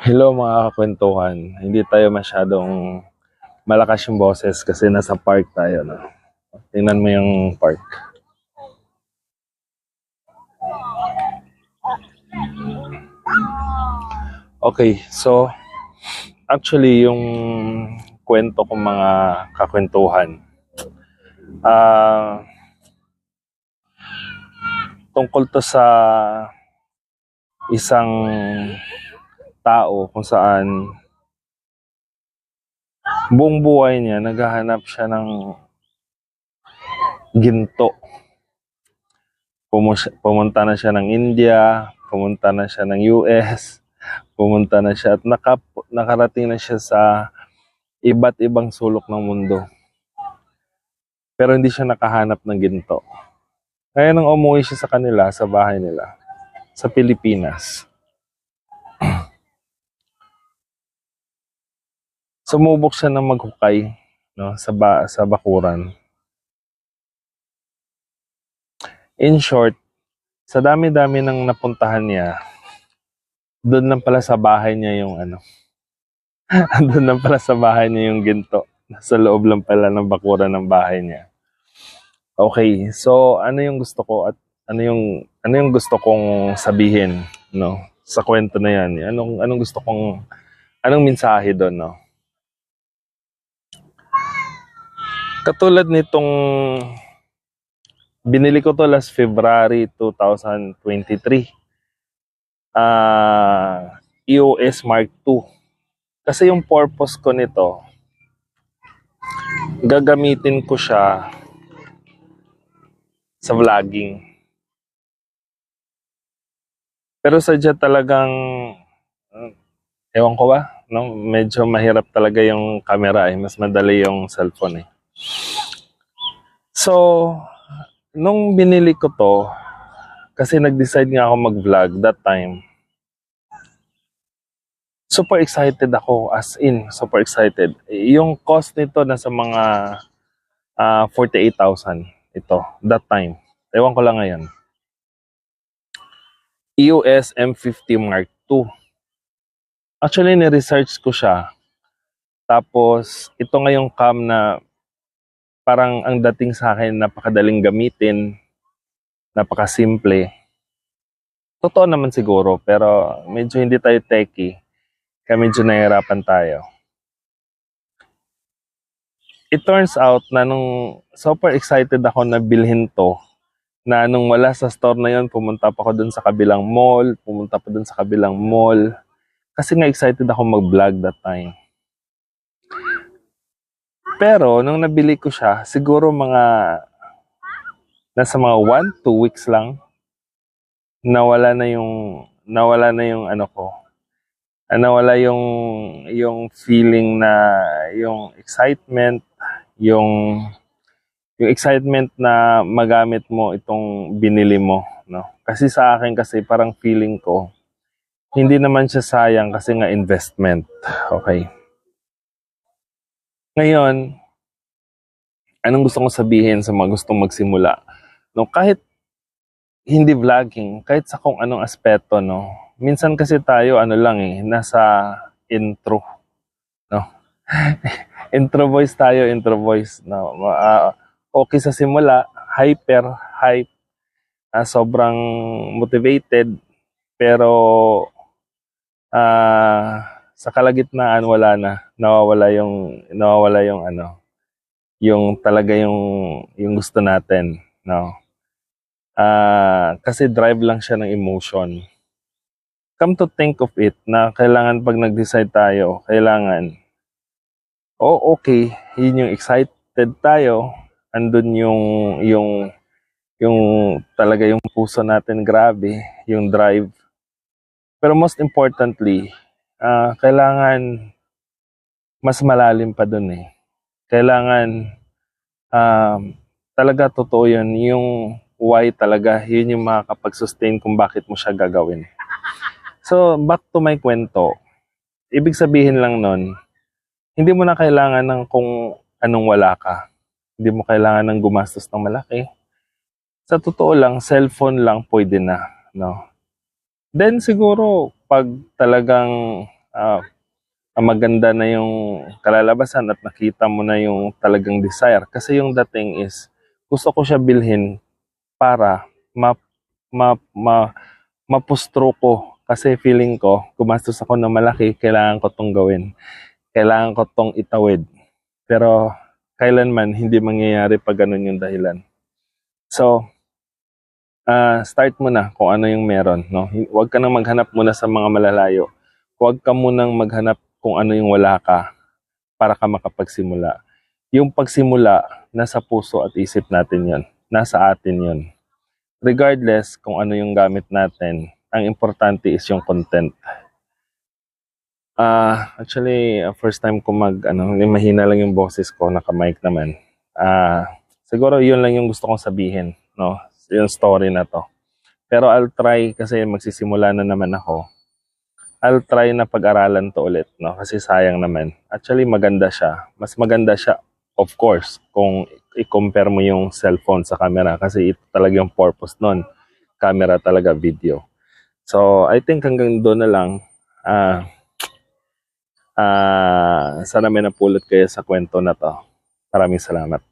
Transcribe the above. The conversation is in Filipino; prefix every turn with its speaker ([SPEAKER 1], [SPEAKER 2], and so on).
[SPEAKER 1] Hello mga kakwentuhan. Hindi tayo masyadong malakas yung boses kasi nasa park tayo. No? Tingnan mo yung park. Okay, so actually yung kwento kong mga kakwentuhan ah tungkol to sa isang tao kung saan buong buhay niya naghahanap siya ng ginto. Pumu- Pumunta na siya ng India, pumunta na siya ng US, pumunta na siya at naka, nakarating na siya sa iba't ibang sulok ng mundo. Pero hindi siya nakahanap ng ginto. Kaya nang umuwi siya sa kanila, sa bahay nila, sa Pilipinas, sumubok siya ng maghukay no, sa, ba, sa bakuran. In short, sa dami-dami ng napuntahan niya, doon lang pala sa bahay niya yung ano, doon lang pala sa bahay niya yung ginto. Nasa loob lang pala ng bakuran ng bahay niya. Okay, so ano yung gusto ko at ano yung ano yung gusto kong sabihin, no? Sa kwento na 'yan. Anong anong gusto kong anong mensahe doon, no? Katulad nitong binili ko to last February 2023. Ah, EOS Mark II. Kasi yung purpose ko nito, gagamitin ko siya sa vlogging. Pero sadya talagang, uh, ewan ko ba, no? medyo mahirap talaga yung camera eh. Mas madali yung cellphone eh. So, nung binili ko to, kasi nag-decide nga ako mag-vlog that time, super excited ako, as in, super excited. Yung cost nito nasa mga ah, 48,000 ito, that time. Ewan ko lang ngayon. EOS M50 Mark II. Actually, ni-research ko siya. Tapos, ito nga yung cam na parang ang dating sa akin, napakadaling gamitin, napakasimple. Totoo naman siguro, pero medyo hindi tayo techie. Kaya medyo nahihirapan tayo. It turns out na nung super excited ako na bilhin to, na nung wala sa store na yon pumunta pa ako dun sa kabilang mall, pumunta pa dun sa kabilang mall. Kasi nga excited ako mag-vlog that time. Pero nung nabili ko siya, siguro mga nasa mga 1, 2 weeks lang nawala na yung nawala na yung ano ko. Ah, Nawala yung yung feeling na yung excitement, yung yung excitement na magamit mo itong binili mo, no? Kasi sa akin kasi parang feeling ko hindi naman siya sayang kasi nga investment. Okay. Ngayon, anong gusto kong sabihin sa mga gustong magsimula? No, kahit hindi vlogging, kahit sa kung anong aspeto, no. Minsan kasi tayo ano lang eh, nasa intro, no. intro voice tayo, intro voice, no. Ah, okay sa simula, hyper, hype, ah, sobrang motivated, pero ah sa kalagitnaan wala na, nawawala yung nawawala yung ano, yung talaga yung yung gusto natin, no. Ah, kasi drive lang siya ng emotion. Come to think of it na kailangan pag nag-decide tayo, kailangan oh okay, yun yung excited tayo, andun yung yung yung talaga yung puso natin grabe, yung drive. Pero most importantly, ah, kailangan mas malalim pa dun eh. Kailangan um, talaga totoo yun, yung why talaga, yun yung makakapag-sustain kung bakit mo siya gagawin. So, back to my kwento. Ibig sabihin lang nun, hindi mo na kailangan ng kung anong wala ka. Hindi mo kailangan ng gumastos ng malaki. Sa totoo lang, cellphone lang pwede na. No? Then siguro, pag talagang ang maganda na yung kalalabasan at nakita mo na yung talagang desire. Kasi yung dating is, gusto ko siya bilhin para ma, ma, ma, mapustro ko. Kasi feeling ko, gumastos ako ng malaki, kailangan ko tong gawin. Kailangan ko tong itawid. Pero kailanman hindi mangyayari pag ganun yung dahilan. So, ah start mo na kung ano yung meron. No? Huwag ka nang maghanap muna sa mga malalayo. Huwag ka munang maghanap kung ano yung wala ka para ka makapagsimula. Yung pagsimula, nasa puso at isip natin yon. Nasa atin yon. Regardless kung ano yung gamit natin, ang importante is yung content. Ah, actually, uh, first time ko mag ano, mahina lang yung boses ko, naka-mic naman. Ah, siguro 'yun lang yung gusto kong sabihin, no? Yung story na 'to. Pero I'll try kasi magsisimula na naman ako. I'll try na pag-aralan 'to ulit, no? Kasi sayang naman. Actually, maganda siya. Mas maganda siya of course kung i-compare mo yung cellphone sa camera kasi ito talaga yung purpose nun. Camera talaga, video. So, I think hanggang doon na lang. Ah, Ah, sana may napulot kayo sa kwento na to. Maraming salamat.